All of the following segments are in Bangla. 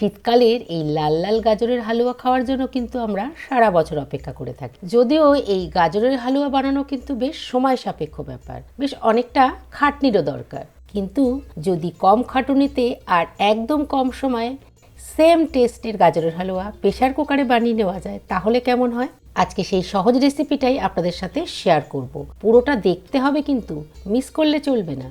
শীতকালের এই লাল লাল গাজরের হালুয়া খাওয়ার জন্য কিন্তু আমরা সারা বছর অপেক্ষা করে থাকি। যদিও এই গাজরের হালুয়া বানানো কিন্তু বেশ সময় সাপেক্ষ ব্যাপার, বেশ অনেকটা খাটনিরও দরকার। কিন্তু যদি কম খাটুনিতে আর একদম কম সময়ে সেম টেস্টের গাজরের হালুয়া প্রেশার কুকারে বানিয়ে নেওয়া যায়, তাহলে কেমন হয়? আজকে সেই সহজ রেসিপিটাই আপনাদের সাথে শেয়ার করব। পুরোটা দেখতে হবে কিন্তু মিস করলে চলবে না।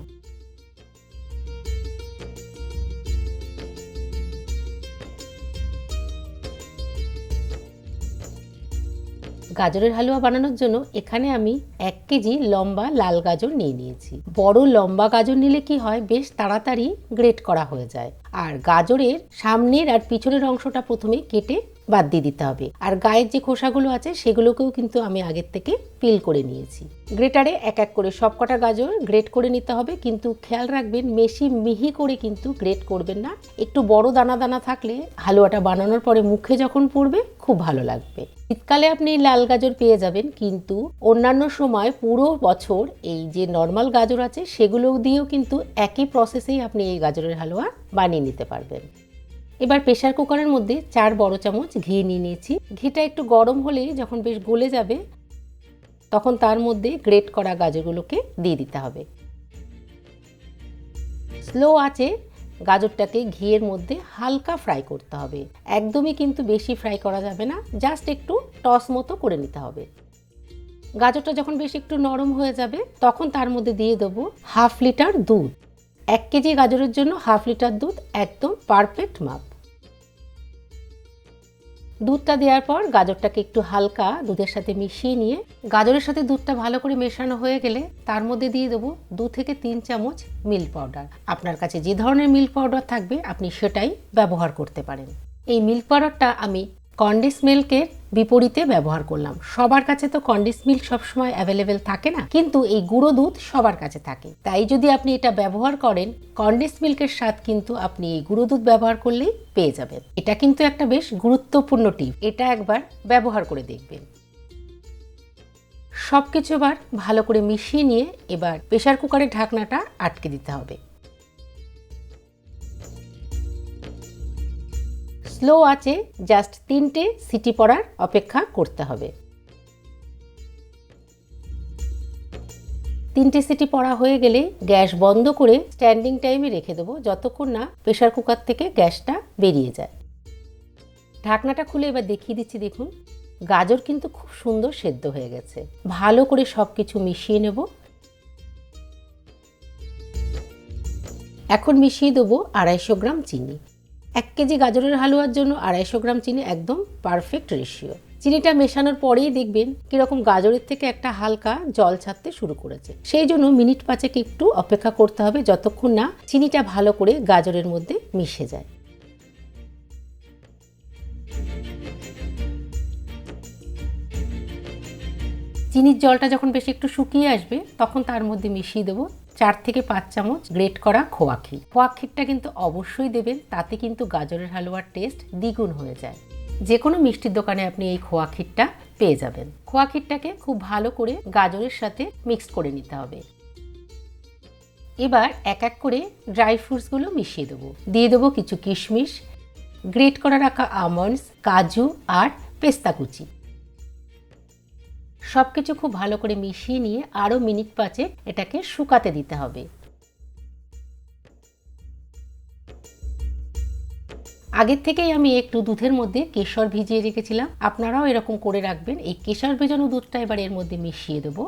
গাজরের হালুয়া বানানোর জন্য এখানে আমি এক কেজি লম্বা লাল গাজর নিয়ে নিয়েছি। বড় লম্বা গাজর নিলে কি হয়, বেশ তাড়াতাড়ি গ্রেট করা হয়ে যায়। আর গাজরের সামনের আর পিছনের অংশটা প্রথমে কেটে বাদ দিয়ে দিতে হবে। আর গায়ের যে খোসাগুলো আছে, সেগুলোকেও কিন্তু আমি আগের থেকে পিল করে নিয়েছি। গ্রেটারে এক এক করে সব কটা গাজর গ্রেট করে নিতে হবে, কিন্তু খেয়াল রাখবেন, বেশি মিহি করে কিন্তু গ্রেট করবেন না। একটু বড় দানা দানা থাকলে হালুয়াটা বানানোর পরে মুখে যখন পড়বে, খুব ভালো লাগবে। শীতকালে আপনি লাল গাজর পেয়ে যাবেন, কিন্তু অন্যান্য সময় পুরো বছর এই যে নর্মাল গাজর আছে সেগুলো দিয়েও কিন্তু একই প্রসেসেই আপনি এই গাজরের হালুয়া বানিয়ে নিতে পারবেন। এবার প্রেশার কুকারের মধ্যে চার বড় চামচ ঘি নিয়ে নিয়েছি। ঘিটা একটু গরম হলে যখন বেশ গলে যাবে, তখন তার মধ্যে গ্রেট করা গাজরগুলোকে দিয়ে দিতে হবে। স্লো আছে গাজরটাকে ঘিয়ের মধ্যে হালকা ফ্রাই করতে হবে। একদমই কিন্তু বেশি ফ্রাই করা যাবে না জাস্ট একটু টস মতো করে নিতে হবে। গাজরটা যখন বেশ একটু নরম হয়ে যাবে, তখন তার মধ্যে দিয়ে দেবো হাফ লিটার দুধ। এক কেজি গাজরের জন্য হাফ লিটার দুধ একদম পারফেক্ট মাপ। দুধটা দেওয়ার পর গাজরটাকে একটু হালকা দুধের সাথে মিশিয়ে নিয়ে, গাজরের সাথে দুধটা ভালো করে মেশানো হয়ে গেলে তার মধ্যে দিয়ে দেবো দু থেকে তিন চামচ মিল্ক পাউডার। আপনার কাছে যে ধরনের মিল্ক পাউডার থাকবে, আপনি সেটাই ব্যবহার করতে পারেন। এই মিল্ক পাউডারটা আমি কন্ডেন্স মিল্কের বিপরীতে ব্যবহার করলাম। সবার কাছে তো কন্ডেন্স মিল্ক সবসময় অ্যাভেলেবেল থাকে না, কিন্তু এই গুঁড়ো দুধ সবার কাছে থাকে। তাই যদি আপনি এটা ব্যবহার করেন কন্ডেন্স মিল্কের স্বাদ কিন্তু আপনি এই গুঁড়ো দুধ ব্যবহার করলেই পেয়ে যাবেন। এটা কিন্তু একটা বেশ গুরুত্বপূর্ণ টিপ এটা একবার ব্যবহার করে দেখবেন। সব কিছু এবার ভালো করে মিশিয়ে নিয়ে এবার প্রেশার কুকারের ঢাকনাটা আটকে দিতে হবে। স্লো আছে জাস্ট তিনটে সিটি পড়ার অপেক্ষা করতে হবে। তিনটে সিটি পড়া হয়ে গেলে গ্যাস বন্ধ করে স্ট্যান্ডিং টাইমে রেখে দেবো, যতক্ষণ না প্রেশার কুকার থেকে গ্যাসটা বেরিয়ে যায়। ঢাকনাটা খুলে এবার দেখিয়ে দিচ্ছি, দেখুন। গাজর কিন্তু খুব সুন্দর সেদ্ধ হয়ে গেছে। ভালো করে সব কিছু মিশিয়ে নেব। এখন মিশিয়ে দেবো আড়াইশো গ্রাম চিনি। এক কেজি গাজরের হালুয়ার জন্য আড়াইশো গ্রাম চিনি একদম পারফেক্ট রেশিও চিনিটা মেশানোর পরেই দেখবেন কীরকম গাজরের থেকে একটা হালকা জল ছাড়তে শুরু করেছে। সেই জন্য মিনিট পাঁচেক একটু অপেক্ষা করতে হবে যতক্ষণ না চিনিটা ভালো করে গাজরের মধ্যে মিশে যায়। চিনির জলটা যখন বেশি একটু শুকিয়ে আসবে, তখন তার মধ্যে মিশিয়ে দেবো। চার থেকে পাঁচ চামচ গ্রেট করা খোয়া ক্ষীর। খোয়া ক্ষীরটা কিন্তু অবশ্যই দেবেন, তাতে কিন্তু গাজরের হালুয়ার টেস্ট দ্বিগুণ হয়ে যায়। যে কোনো মিষ্টির দোকানে আপনি এই খোয়া ক্ষীরটা পেয়ে যাবেন। খোয়া ক্ষীরটাকে খুব ভালো করে গাজরের সাথে মিক্স করে নিতে হবে। এবার এক এক করে ড্রাই ফ্রুটসগুলো মিশিয়ে দেবো। দিয়ে দেবো কিছু কিশমিশ গ্রেট করা রাখা আমন্ডস কাজু আর পেস্তা কুচি। সব কিছু খুব ভালো করে মিশিয়ে নিয়ে আরও মিনিট পাঁচে এটাকে শুকাতে দিতে হবে। আগের থেকেই আমি একটু দুধের মধ্যে কেশর ভিজিয়ে রেখেছিলাম। আপনারাও এরকম করে রাখবেন। এই কেশর ভেজানো দুধটা এবার এর মধ্যে মিশিয়ে দেবো।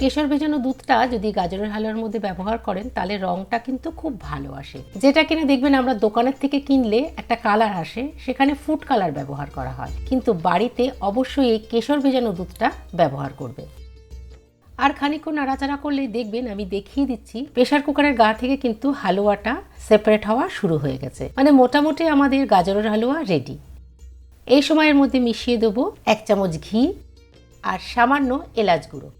কেশর ভেজানো দুধটা যদি গাজরের হালুয়ার মধ্যে ব্যবহার করেন, তাহলে রংটা কিন্তু খুব ভালো আসে। যেটা কিনা দেখবেন আমরা দোকানের থেকে কিনলে একটা কালার আসে, সেখানে ফুড কালার ব্যবহার করা হয়। কিন্তু বাড়িতে অবশ্যই এই কেশর ভেজানো দুধটা ব্যবহার করবে। আর খানিক্ষণ নাড়াচাড়া করলে দেখবেন আমি দেখিয়ে দিচ্ছি প্রেশার কুকারের গা থেকে কিন্তু হালুয়াটা সেপারেট হওয়া শুরু হয়ে গেছে। মানে মোটামুটি আমাদের গাজরের হালুয়া রেডি এই সময়ের মধ্যে মিশিয়ে দেবো এক চামচ ঘি আর সামান্য এলাচ গুঁড়ো।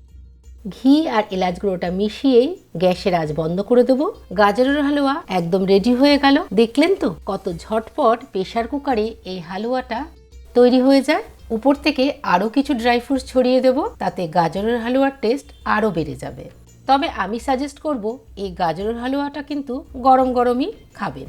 ঘি আর এলাচ গুঁড়োটা মিশিয়েই গ্যাসের আজ বন্ধ করে দেবো। গাজরের হালুয়া একদম রেডি হয়ে গেল। দেখলেন তো কত ঝটপট প্রেশার কুকারে এই হালুয়াটা তৈরি হয়ে যায়। উপর থেকে আরও কিছু ড্রাই ফ্রুটস ছড়িয়ে দেবো, তাতে গাজরের হালুয়ার টেস্ট আরও বেড়ে যাবে। তবে আমি সাজেস্ট করব, এই গাজরের হালুয়াটা কিন্তু গরম গরমই খাবেন।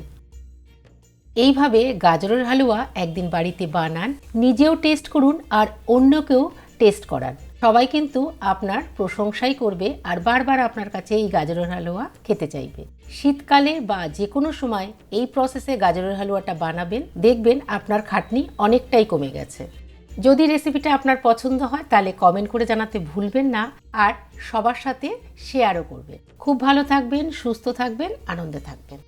এইভাবে গাজরের হালুয়া একদিন বাড়িতে বানান, নিজেও টেস্ট করুন আর অন্যকেও টেস্ট করান। সবাই কিন্তু আপনার প্রশংসাই করবে আর বারবার আপনার কাছে এই গাজরের হালুয়া খেতে চাইবে। শীতকালে বা যে কোনো সময় এই প্রসেসে গাজরের হালুয়াটা বানাবেন, দেখবেন আপনার খাটনি অনেকটাই কমে গেছে। যদি রেসিপিটা আপনার পছন্দ হয়, তাহলে কমেন্ট করে জানাতে ভুলবেন না আর সবার সাথে শেয়ারও করবেন। খুব ভালো থাকবেন, সুস্থ থাকবেন, আনন্দে থাকবেন।